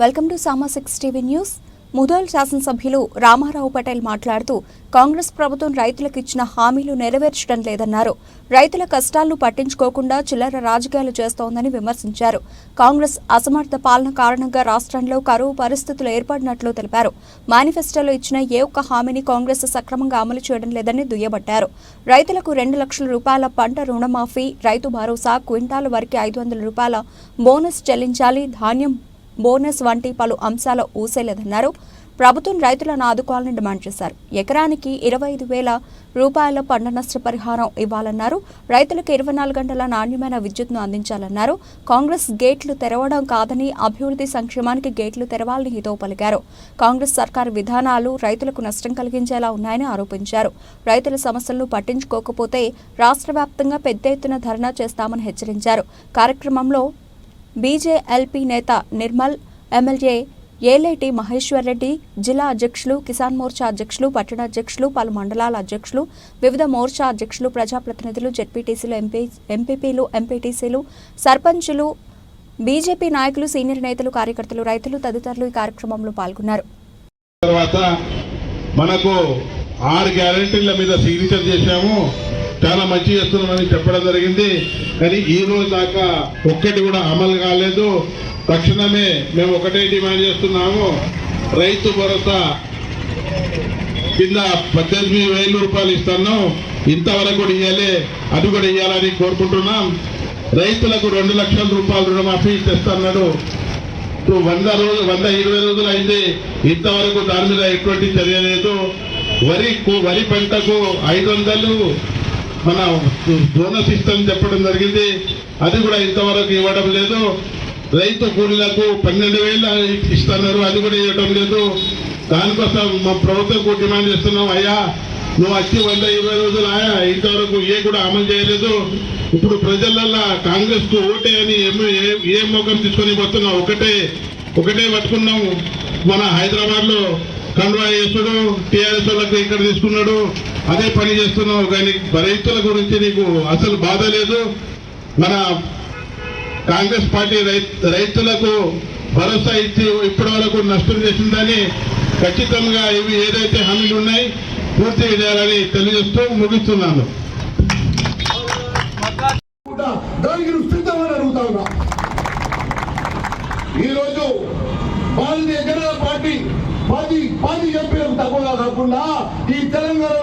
Welcome to Sama six TV news. Mudhol శాసనసభ్యులు రామారావు పటేల్ మాట్లాడుతూ కాంగ్రెస్ ప్రభుత్వం రైతులకు ఇచ్చిన హామీలు నెరవేర్చడం లేదన్నారు. రైతుల కష్టాలను పట్టించుకోకుండా చిల్లర రాజకీయాలు చేస్తోందని విమర్శించారు. కాంగ్రెస్ అసమర్థ పాలన కారణంగా రాష్ట్రంలో కరువు పరిస్థితులు ఏర్పడినట్లు తెలిపారు. మేనిఫెస్టోలో ఇచ్చిన ఏ ఒక్క హామీని కాంగ్రెస్ సక్రమంగా అమలు చేయడం లేదని దుయ్యబట్టారు. రైతులకు రెండు లక్షల రూపాయల పంట రుణమాఫీ రైతు భరోసా క్వింటాలు వరకు ఐదు వందల రూపాయల బోనస్ చెల్లించాలి ధాన్యం బోనస్ వంటి పలు అంశాల ఊసేలేదన్నారు. ప్రభుత్వం రైతులను ఆదుకోవాలని డిమాండ్ చేశారు. ఎకరానికి ఇరవై ఐదు వేల రూపాయల పంట నష్టపరిహారం ఇవ్వాలన్నారు. రైతులకు ఇరవై నాలుగు గంటల నాణ్యమైన విద్యుత్ను అందించాలన్నారు. కాంగ్రెస్ గేట్లు తెరవడం కాదని అభివృద్ధి సంక్షేమానికి గేట్లు తెరవాలని హితవు పలికారు. కాంగ్రెస్ సర్కారు విధానాలు రైతులకు నష్టం కలిగించేలా ఉన్నాయని ఆరోపించారు. రైతుల సమస్యలను పట్టించుకోకపోతే రాష్ట్ర వ్యాప్తంగా పెద్ద ఎత్తున ధర్నా చేస్తామని హెచ్చరించారు. కార్యక్రమంలో బీజేఎల్పీ నేత నిర్మల్ ఎమ్మెల్యే ఏలేటి మహేశ్వర్ రెడ్డి జిల్లా అధ్యక్షులు కిసాన్ మోర్చా అధ్యక్షులు పట్టణ అధ్యక్షులు పలు మండలాల అధ్యక్షులు వివిధ మోర్చా అధ్యక్షులు ప్రజాప్రతినిధులు జెడ్పీటీసీలు ఎంపీ ఎంపీపీలు ఎంపీటీసీలు సర్పంచులు బీజేపీ నాయకులు సీనియర్ నేతలు కార్యకర్తలు రైతులు తదితరులు ఈ కార్యక్రమంలో పాల్గొన్నారు. తర్వాత మనకు ఆరు గ్యారెంటీల మీద సిగ్నేచర్ చేశాము. చాలా మంచి చేస్తున్నామని చెప్పడం జరిగింది. కానీ ఈ రోజు దాకా ఒక్కటి కూడా అమలు కాలేదు. తక్షణమే మేము ఒకటే డిమాండ్ చేస్తున్నాము. రైతు భరోసా కింద పద్దెనిమిది వేల రూపాయలు ఇస్తాను ఇంతవరకు కూడా ఇవ్వాలి అది కూడా ఇవ్వాలని కోరుకుంటున్నాం. రైతులకు రెండు లక్షల రూపాయలు రుణమాఫీ తెస్తున్నాడు ఇప్పుడు వంద రోజు వంద ఇరవై రోజులు అయింది. ఇంతవరకు దాని మీద ఎటువంటి చర్య లేదు. వరి వరి పంటకు ఐదు వందలు మన బోనస్ ఇస్తామని చెప్పడం జరిగింది. అది కూడా ఇంతవరకు ఇవ్వడం లేదు. రైతు కూలీలకు పన్నెండు వేలు ఇస్తున్నారు. అది కూడా ఇవ్వడం లేదు. దానికోసం మా ప్రభుత్వం డిమాండ్ చేస్తున్నాం. అయ్యా నువ్వు వచ్చి వంద ఇరవై రోజులు ఆయా. ఇంతవరకు ఏ కూడా అమలు చేయలేదు. ఇప్పుడు ప్రజలల్లా కాంగ్రెస్కు ఓటే అని ఏం- ఏ- ముఖం మోకం తీసుకొని పోతున్నాం ఒకటే ఒకటే పట్టుకున్నాం. మన హైదరాబాద్లో కండువా చేసుడు టీఆర్ఎస్ వాళ్ళకి ఇక్కడ తీసుకున్నాడు. అదే పని చేస్తున్నావు కానీ రైతుల గురించి నీకు అసలు బాధ లేదు? మన కాంగ్రెస్ పార్టీ రైతులకు భరోసా ఇచ్చి ఇప్పటి వరకు నష్టం చేసిందని ఖచ్చితంగా ఇవి ఏదైతే హామీలు ఉన్నాయి పూర్తి చేయాలని తెలియజేస్తూ ముగిస్తున్నాను. దానికి సిద్ధమని అడుగుతా ఉన్నా ఈరోజు భారతీయ జనతా పార్టీ పది పది ఎంపీలకు తక్కువగా కాకుండా ఈ తెలంగాణ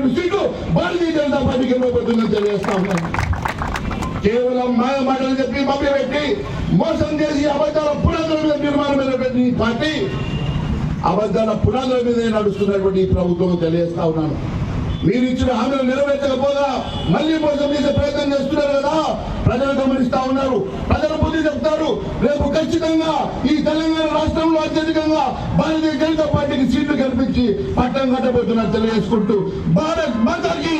పది నుంచి సీట్లు భారతీయ జనతా పార్టీకి ఇవ్వబోతుందని తెలియజేస్తా ఉన్నాను కేవలం మాయ మాటలు చెప్పి మభ్యపెట్టి మోసం చేసి అబద్ధాల పునాదుల మీద నిర్మాణం మీద పెట్టిన ఈ పార్టీ అబద్ధాల పునాదుల మీద నడుస్తున్నటువంటి ఈ ప్రభుత్వం తెలియజేస్తా ఉన్నాను. మీరు ఇచ్చిన హామీలు నెరవేర్చకపోగా మళ్ళీ మోసం చేసే ప్రయత్నం చేస్తున్నారు కదా? ప్రజలు గమనిస్తా ఉన్నారు. ప్రజలు బుద్ధి చెప్తారు. రేపు ఖచ్చితంగా ఈ తెలంగాణ రాష్ట్రంలో అత్యధికంగా భారతీయ జనతా పార్టీకి సీట్లు కల్పించి పట్టం కట్టబోతున్నారు తెలియజేసుకుంటూ. భారత్ మాతాకి!